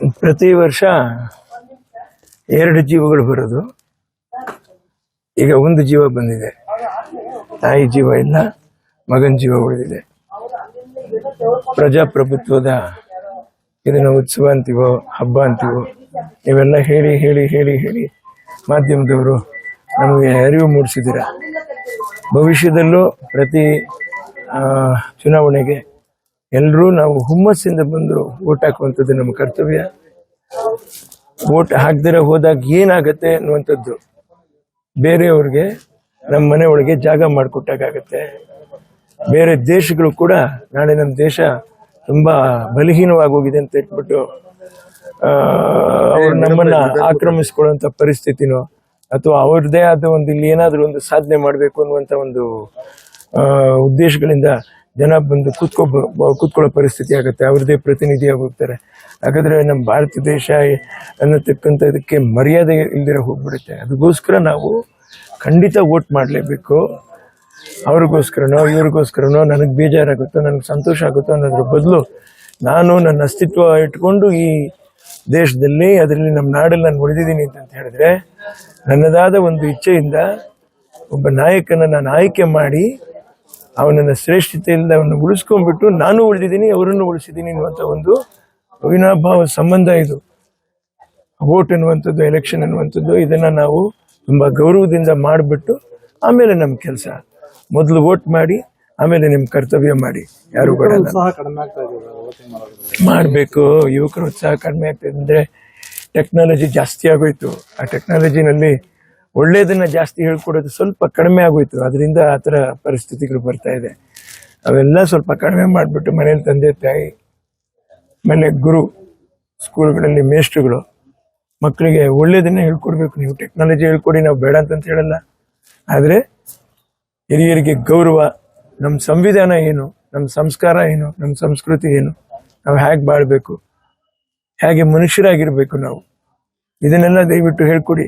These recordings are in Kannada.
ಪ್ರತಿ ವರ್ಷ ಎರಡು ಜೀವಗಳು ಬರೋದು. ಈಗ ಒಂದು ಜೀವ ಬಂದಿದೆ. ತಾಯಿ ಜೀವ ಇಲ್ಲ, ಮಗನ ಜೀವ ಉಳಿದಿದೆ. ಪ್ರಜಾಪ್ರಭುತ್ವದ ಇದನ್ನ ಉತ್ಸವ ಅಂತೀವೋ, ಹಬ್ಬ ಅಂತೀವೋ ಇವೆಲ್ಲ ಹೇಳಿ ಹೇಳಿ ಹೇಳಿ ಹೇಳಿ ಮಾಧ್ಯಮದವರು ನಮಗೆ ಅರಿವು ಮೂಡಿಸಿದ್ದೀರ? ಭವಿಷ್ಯದಲ್ಲೂ ಪ್ರತಿ ಚುನಾವಣೆಗೆ ಎಲ್ಲರೂ ನಾವು ಹುಮ್ಮಸ್ಸಿಂದ ಬಂದು ಓಟ್ ಹಾಕುವಂಥದ್ದು ನಮ್ಮ ಕರ್ತವ್ಯ. ಓಟ್ ಹಾಕ್ದಿರ ಹೋದಾಗ ಏನಾಗತ್ತೆ ಅನ್ನುವಂಥದ್ದು ಬೇರೆಯವ್ರಿಗೆ, ನಮ್ಮ ಮನೆ ಒಳಗೆ ಜಾಗ ಮಾಡಿಕೊಟ್ಟಾಗತ್ತೆ ಬೇರೆ ದೇಶಗಳು ಕೂಡ ನಾಳೆ ನಮ್ಮ ದೇಶ ತುಂಬ ಬಲಹೀನವಾಗಿ ಹೋಗಿದೆ ಅಂತ ಇಟ್ಬಿಟ್ಟು ಅವ್ರು ನಮ್ಮನ್ನ ಆಕ್ರಮಿಸ್ಕೊಳ್ಳುವಂತ ಪರಿಸ್ಥಿತಿನೋ ಅಥವಾ ಅವ್ರದ್ದೇ ಆದ ಒಂದು ಇಲ್ಲಿ ಏನಾದರೂ ಒಂದು ಸಾಧನೆ ಮಾಡಬೇಕು ಅನ್ನುವಂಥ ಒಂದು ಉದ್ದೇಶಗಳಿಂದ ಜನ ಬಂದು ಕೂತ್ಕೊ ಕೂತ್ಕೊಳ್ಳೋ ಪರಿಸ್ಥಿತಿ ಆಗುತ್ತೆ. ಅವ್ರದ್ದೇ ಪ್ರತಿನಿಧಿಯಾಗಿ ಹೋಗ್ತಾರೆ ಹಾಗಾದ್ರೆ ನಮ್ಮ ಭಾರತ ದೇಶ ಅನ್ನತಕ್ಕಂಥದಕ್ಕೆ ಮರ್ಯಾದೆ ಇಲ್ದಿರ ಹೋಗ್ಬಿಡುತ್ತೆ. ಅದಕ್ಕೋಸ್ಕರ ನಾವು ಖಂಡಿತ ವೋಟ್ ಮಾಡಲೇಬೇಕು. ಅವ್ರಿಗೋಸ್ಕರನೋ, ಇವ್ರಿಗೋಸ್ಕರನೋ ನನಗೆ ಬೇಜಾರಾಗುತ್ತೋ, ನನಗೆ ಸಂತೋಷ ಆಗುತ್ತೋ ಅನ್ನೋದ್ರ ಬದಲು ನಾನು ನನ್ನ ಅಸ್ತಿತ್ವ ಇಟ್ಕೊಂಡು ಈ ದೇಶದಲ್ಲಿ, ಅದರಲ್ಲಿ ನಮ್ಮ ನಾಡಲ್ಲಿ ನಾನು ಉಳಿದಿದ್ದೀನಿ ಅಂತ ಹೇಳಿದ್ರೆ, ನನ್ನದಾದ ಒಂದು ಇಚ್ಛೆಯಿಂದ ಒಬ್ಬ ನಾಯಕನ ನಾನು ಆಯ್ಕೆ ಮಾಡಿ ಅವನನ್ನ ಶ್ರೇಷ್ಠತೆಯಿಂದ ಅವನ್ನ ಉಳಿಸ್ಕೊಂಡ್ಬಿಟ್ಟು ನಾನು ಉಳಿದಿದ್ದೀನಿ ಅವರನ್ನು ಉಳಿಸಿದ್ದೀನಿ ಅನ್ನುವಂಥ ಒಂದು ಅವಿನಾಭಾವ ಸಂಬಂಧ ಇದು. ವೋಟ್ ಅನ್ನುವಂಥದ್ದು ಎಲೆಕ್ಷನ್ ಅನ್ನುವಂಥದ್ದು ಇದನ್ನ ನಾವು ತುಂಬಾ ಗೌರವದಿಂದ ಮಾಡಿಬಿಟ್ಟು ಆಮೇಲೆ ನಮ್ಮ ಕೆಲಸ. ಮೊದಲು ವೋಟ್ ಮಾಡಿ ಆಮೇಲೆ ನಿಮ್ಮ ಕರ್ತವ್ಯ ಮಾಡಿ. ಯಾರು ಬೇಡ ಮಾಡಬೇಕು. ಯುವಕರು ಉತ್ಸಾಹ ಕಡಿಮೆ ಆಗ್ತದೆ ಅಂದರೆ ಟೆಕ್ನಾಲಜಿ ಜಾಸ್ತಿ ಆಗೋಯ್ತು. ಆ ಟೆಕ್ನಾಲಜಿನಲ್ಲಿ ಒಳ್ಳೇದನ್ನ ಜಾಸ್ತಿ ಹೇಳ್ಕೊಡೋದು ಸ್ವಲ್ಪ ಕಡಿಮೆ ಆಗೋಯ್ತು. ಅದರಿಂದ ಆ ಥರ ಪರಿಸ್ಥಿತಿಗಳು ಬರ್ತಾ ಇದೆ. ಅವೆಲ್ಲ ಸ್ವಲ್ಪ ಕಡಿಮೆ ಮಾಡಿಬಿಟ್ಟು ಮನೇಲಿ ತಂದೆ, ತಾಯಿ ಆಮೇಲೆ ಗುರು, ಸ್ಕೂಲ್ಗಳಲ್ಲಿ ಮೇಷ್ಟ್ರುಗಳು, ಮಕ್ಕಳಿಗೆ ಒಳ್ಳೇದನ್ನ ಹೇಳ್ಕೊಡ್ಬೇಕು. ನೀವು ಟೆಕ್ನಾಲಜಿ ಹೇಳ್ಕೊಡಿ, ನಾವು ಬೇಡ ಅಂತ ಹೇಳಲ್ಲ. ಆದರೆ ಹಿರಿಯರಿಗೆ ಗೌರವ ನಮ್ಮ ಸಂವಿಧಾನ ಏನು ನಮ್ಮ ಸಂಸ್ಕಾರ ಏನು ನಮ್ಮ ಸಂಸ್ಕೃತಿ ಏನು, ನಾವು ಹೇಗೆ ಬಾಳ್ಬೇಕು ಹೇಗೆ ಮನುಷ್ಯರಾಗಿರ್ಬೇಕು ನಾವು. ಇದನ್ನೆಲ್ಲ ದಯವಿಟ್ಟು ಹೇಳ್ಕೊಡಿ.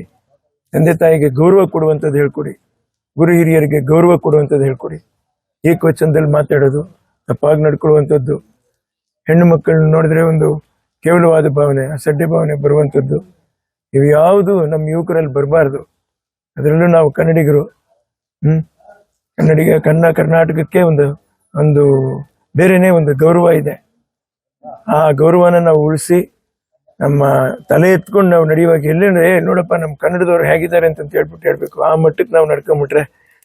ತಂದೆ ತಾಯಿಗೆ ಗೌರವ ಕೊಡುವಂಥದ್ದು ಹೇಳ್ಕೊಡಿ. ಗುರು ಹಿರಿಯರಿಗೆ ಗೌರವ ಕೊಡುವಂಥದ್ದು ಹೇಳ್ಕೊಡಿ. ಏಕವಚನದಲ್ಲಿ ಮಾತಾಡೋದು ತಪ್ಪಾಗಿ ನಡ್ಕೊಳ್ಳುವಂಥದ್ದು. ಹೆಣ್ಣು ಮಕ್ಕಳನ್ನ ನೋಡಿದ್ರೆ ಒಂದು ಕೇವಲವಾದ ಭಾವನೆ, ಅಸಡ್ಡೆ ಭಾವನೆ ಬರುವಂಥದ್ದು. ಇವು ಯಾವುದು ನಮ್ಮ ಯುವಕರಲ್ಲಿ ಬರಬಾರ್ದು. ಅದರಲ್ಲೂ ನಾವು ಕನ್ನಡಿಗರು, ಹ್ಮ್? ಕನ್ನಡಿಗ, ಕನ್ನ ಕರ್ನಾಟಕಕ್ಕೆ ಒಂದು ಒಂದು ಬೇರೆನೇ ಒಂದು ಗೌರವ ಇದೆ. ಆ ಗೌರವನ ನಾವು ಉಳಿಸಿ ನಮ್ಮ ತಲೆ ಎತ್ಕೊಂಡು ನಾವು ನಡೆಯುವಾಗ ಎಲ್ಲಿ ನೋಡಪ್ಪ ನಮ್ಮ ಕನ್ನಡದವ್ರು ಹೇಗಿದ್ದಾರೆ ಅಂತ ಹೇಳ್ಬಿಟ್ಟು ಹೇಳ್ಬೇಕು. ಆ ಮಟ್ಟಕ್ಕೆ ನಾವು ನಡ್ಕೊಂಬಿಟ್ರೆ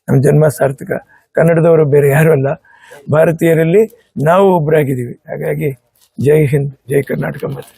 ನಮ್ಮ ಜನ್ಮ ಸಾರ್ಥಕ. ಕನ್ನಡದವರು ಬೇರೆ ಯಾರು ಅಲ್ಲ. ಭಾರತೀಯರಲ್ಲಿ ನಾವು ಒಬ್ಬರಾಗಿದ್ದೀವಿ ಹಾಗಾಗಿ ಜೈ ಹಿಂದ್, ಜೈ ಕರ್ನಾಟಕ ಮತ್ತೆ